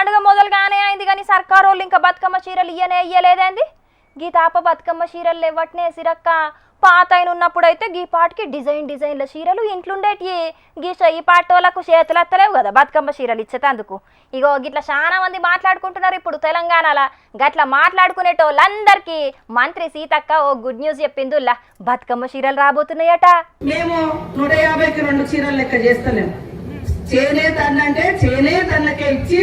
పండుగ మొదలుగానే అయింది కానీ వాళ్ళు ఇంకా బతుకమ్మ చీరలు ఇయ్యనే ఇయ్యలేదేంది? గీ తాప బతుకమ్మ చీరలు ఇవ్వట్నే సిరక్క. పాత ఆయన ఉన్నప్పుడైతే గీ పాటికి డిజైన్ డిజైన్ల చీరలు ఇంట్లుండేటి గీ ఈ పాటోళ్ళకు చేతులు ఎత్తలేవు కదా బతుకమ్మ చీరలు ఇచ్చేటందుకు. ఇగో గిట్ల చాలా మంది మాట్లాడుకుంటున్నారు ఇప్పుడు తెలంగాణలో. గట్ల మాట్లాడుకునేటోళ్ళందరికీ మంత్రి సీతక్క ఓ గుడ్ న్యూస్ చెప్పిందుల్లా. బతుకమ్మ చీరలు రాబోతున్నాయట. మేము నూట యాభైకి రెండు చీరలు లెక్క చేస్తలేము చేనేత అన్నంటే చేనేత అన్నకే ఇచ్చి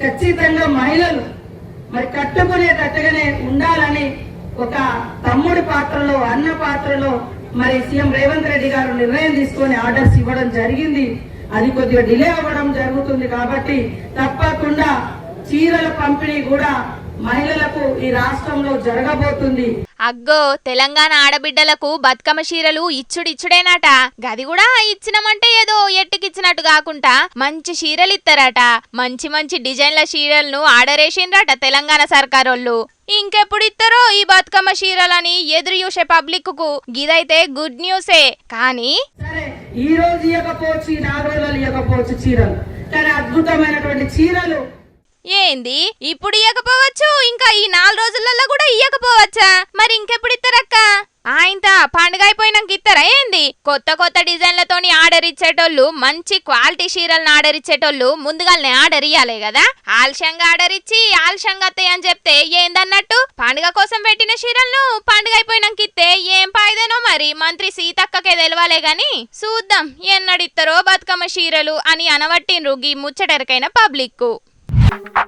ఖచ్చితంగా మహిళలు మరి కట్టుకునేటట్టుగానే ఉండాలని ఒక తమ్ముడి పాత్రలో అన్న పాత్రలో మరి సీఎం రేవంత్ రెడ్డి గారు నిర్ణయం తీసుకొని ఆర్డర్స్ ఇవ్వడం జరిగింది. అది కొద్దిగా డిలే అవ్వడం జరుగుతుంది కాబట్టి తప్పకుండా చీరల పంపిణీ కూడా మహిళలకు ఈ రాష్ట్రంలో జరగబోతుంది. అగ్గో తెలంగాణ ఆడబిడ్డలకు బతుకమ్మ చీరలు ఇచ్చుడిచ్చుడేనట. గది కూడా ఇచ్చినమంటే ఏదో ఎట్టుకిచ్చినట్టు కాకుండా మంచి చీరలు ఇస్తారట మంచి మంచి డిజైన్ల చీరలను ఆర్డరేసిండ్రట తెలంగాణ సర్కారోళ్ళు. ఇంకెప్పుడు ఇస్తారో ఈ బతుకమ్మ చీరలని ఎదురు చూసే పబ్లిక్కు గిదైతే గుడ్ న్యూసే. కానీ ఈ రోజు ఇవ్వకపోవచ్చు ఈ నాలుగు రోజులు ఇవ్వకపోవచ్చు చీరలు. కానీ అద్భుతమైనటువంటి చీరలు ఏంది? ఇప్పుడు ఇయ్యకపోవచ్చు? ఇంకా ఈ నాలుగు రోజులలో కూడా ఇయ్యకపోవచ్చా? మరి ఇంకెప్పుడు ఇస్తారక్క ఆయంత పండుగ అయిపోయినాక ఇస్తారా ఏంది? కొత్త కొత్త డిజైన్లతోని ఆర్డర్ ఇచ్చేటోళ్ళు మంచి క్వాలిటీ చీరలను ఆర్డర్ ఇచ్చేటోళ్ళు ముందుగానే ఆర్డర్ ఇయ్యాలి కదా? ఆలస్యంగా ఆర్డర్ ఇచ్చి ఆలస్యంగా వస్తాయి అని చెప్తే ఏందన్నట్టు? పండుగ కోసం పెట్టిన చీరలను పండుగ అయిపోయినాక ఇస్తే ఏం పాయిదేనో మరి? మంత్రి సీతక్కకే తెలవాలే గాని? చూద్దాం ఎన్నడిస్తారో బతుకమ్మ చీరలు అని అనవట్టిండ్రు గీ ముచ్చటెరకైన పబ్లిక్ thank you